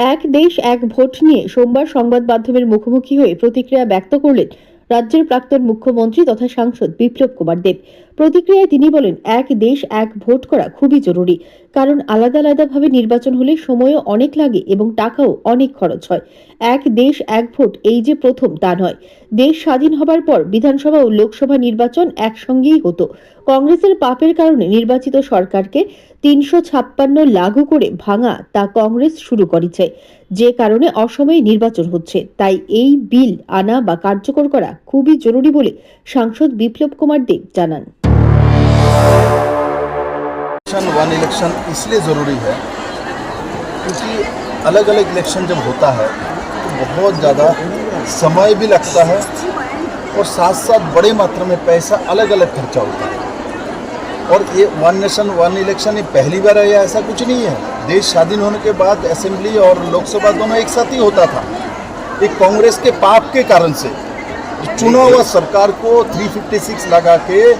এক দেশ, এক ভোট নিয়ে সোমবার সংবাদ মাধ্যমের মুখোমুখি হয়ে প্রতিক্রিয়া ব্যক্ত করলেন রাজ্যের প্রাক্তন মুখ্যমন্ত্রী তথা সাংসদ বিপ্লব কুমার দেব। প্রতিক্রিয়ায় তিনি বলেন, এক দেশ, এক ভোট করা খুবই জরুরি, কারণ আলাদা আলাদাভাবে নির্বাচন হলে সময়ও অনেক লাগে এবং টাকাও অনেক খরচ হয়। এক দেশ, এক ভোট, এই যে প্রথম, তা নয়। দেশ স্বাধীন হবার পর বিধানসভা ও লোকসভা নির্বাচন একসঙ্গেই হতো। কংগ্রেসের পাপের কারণে নির্বাচিত সরকারকে তিনশো ছাপ্পান্ন লাগু করে ভাঙা তা কংগ্রেস শুরু করেছে যে কারণে অসময়ে নির্বাচন হচ্ছে তাই এই বিল আনা বা কার্যকর করা খুবই জরুরি বলে সাংসদ বিপ্লব কুমার দেব জানান इलेक्शन वन इलेक्शन इसलिए ज़रूरी है क्योंकि अलग अलग इलेक्शन जब होता है तो बहुत ज़्यादा समय भी लगता है और साथ साथ बड़े मात्रा में पैसा अलग अलग खर्चा होता है और ये वन नेशन वन इलेक्शन ये पहली बार है ऐसा कुछ नहीं है। देश स्वाधीन होने के बाद असेंबली और लोकसभा दोनों एक साथ ही होता था। एक कांग्रेस के पाप के कारण से। चुना हुआ, सरकार को 356 लगा के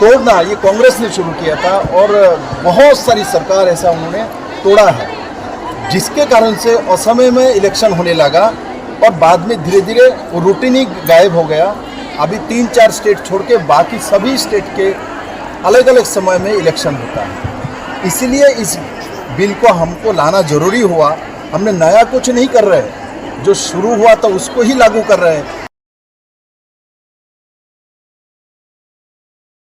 तोड़ना, ये कांग्रेस ने शुरू किया था और बहुत सारी सरकार ऐसा उन्होंने तोड़ा है। जिसके कारण से असमय में इलेक्शन होने लगा और बाद में धीरे धीरे वो रूटीन ही गायब हो गया। अभी तीन चार स्टेट छोड़ के बाकी सभी स्टेट के अलग अलग समय में इलेक्शन होता है। इसलिए इस बिल को हमको लाना ज़रूरी हुआ। हमने नया कुछ नहीं कर रहे। जो शुरू हुआ था उसको ही लागू कर रहे। हैं